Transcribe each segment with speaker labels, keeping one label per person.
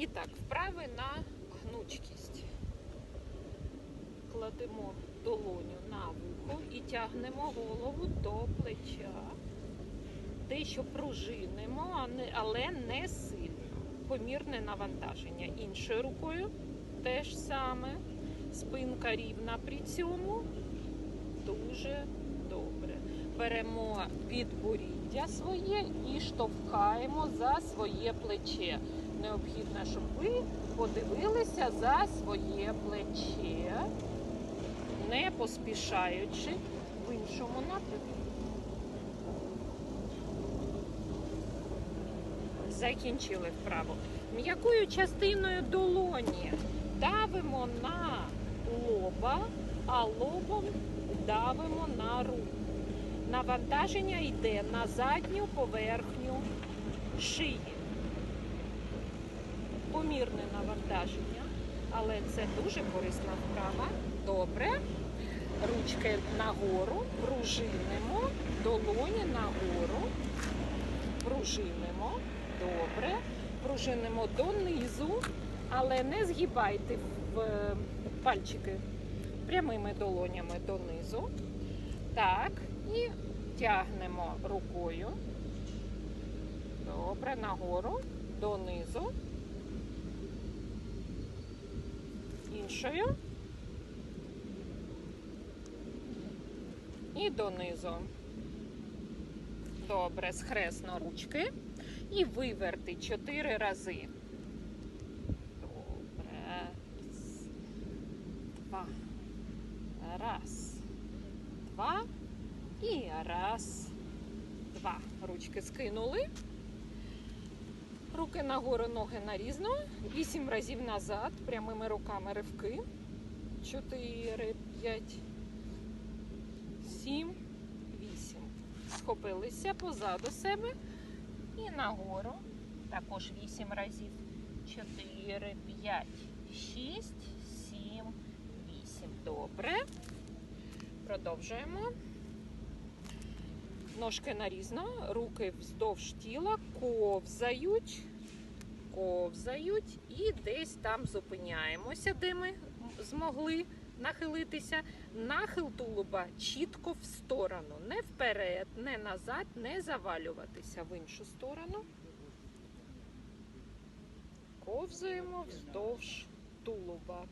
Speaker 1: І так, вправи на гнучкість. Кладемо долоню на вухо і тягнемо голову до плеча. Дещо пружинимо, але не сильно. Помірне навантаження. Іншою рукою теж саме. Спинка рівна при цьому. Дуже добре. Беремо підборіддя своє і штовхаємо за своє плече. Необхідно, щоб ви подивилися за своє плече, не поспішаючи в іншому напрямку. Закінчили вправо. М'якою частиною долоні давимо на лоба, а лобом давимо на руку. Навантаження йде на задню поверхню шиї. Помірне навантаження, але це дуже корисна вправа. Добре. Ручки нагору, пружинимо, долоні нагору, пружинимо. Добре. Пружинимо донизу, але не згибайте в е, пальчики прямими долонями донизу. Так, і тягнемо рукою. Добре, нагору, донизу. Іншою. І донизу. Добре, схресно ручки. І виверти чотири рази. Добре. Два. Раз. Два. І раз. Два. Ручки скинули. Руки нагору, ноги нарізно. Вісім разів назад. Прямими руками ривки. Чотири, п'ять, сім, вісім. Схопилися позаду себе. І нагору. Також вісім разів. Чотири, п'ять, шість, сім, вісім. Добре. Продовжуємо. Ножки нарізно, руки вздовж тіла, ковзають, ковзають і десь там зупиняємося, де ми змогли нахилитися. Нахил тулуба чітко в сторону, не вперед, не назад, не завалюватися в іншу сторону. Ковзаємо вздовж тулуба.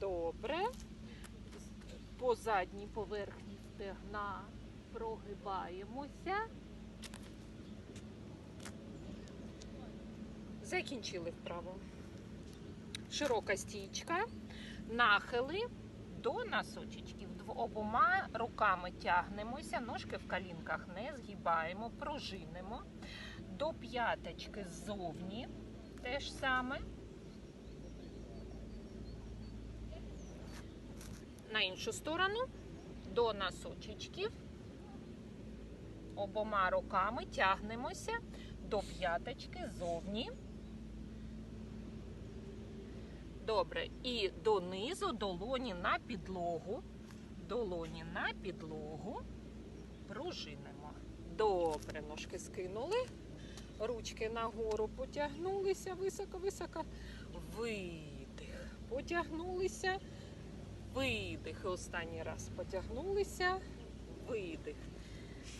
Speaker 1: Добре. По задній поверхні стегна прогибаємося. Закінчили вправо. Широка стійка, нахили до носочечків. Обома руками тягнемося, ножки в колінках не згибаємо, пружинимо. До п'яточки ззовні те ж саме. на іншу сторону до носочечків. Обома руками тягнемося до п'яточки ззовні. Добре. І донизу долоні на підлогу. Долоні на підлогу. Пружинимо. Добре, ножки скинули. Ручки нагору потягнулися високо-високо. Видих. Потягнулися. Видих. І Останній раз потягнулися. Видих.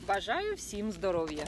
Speaker 1: Бажаю всім здоров'я!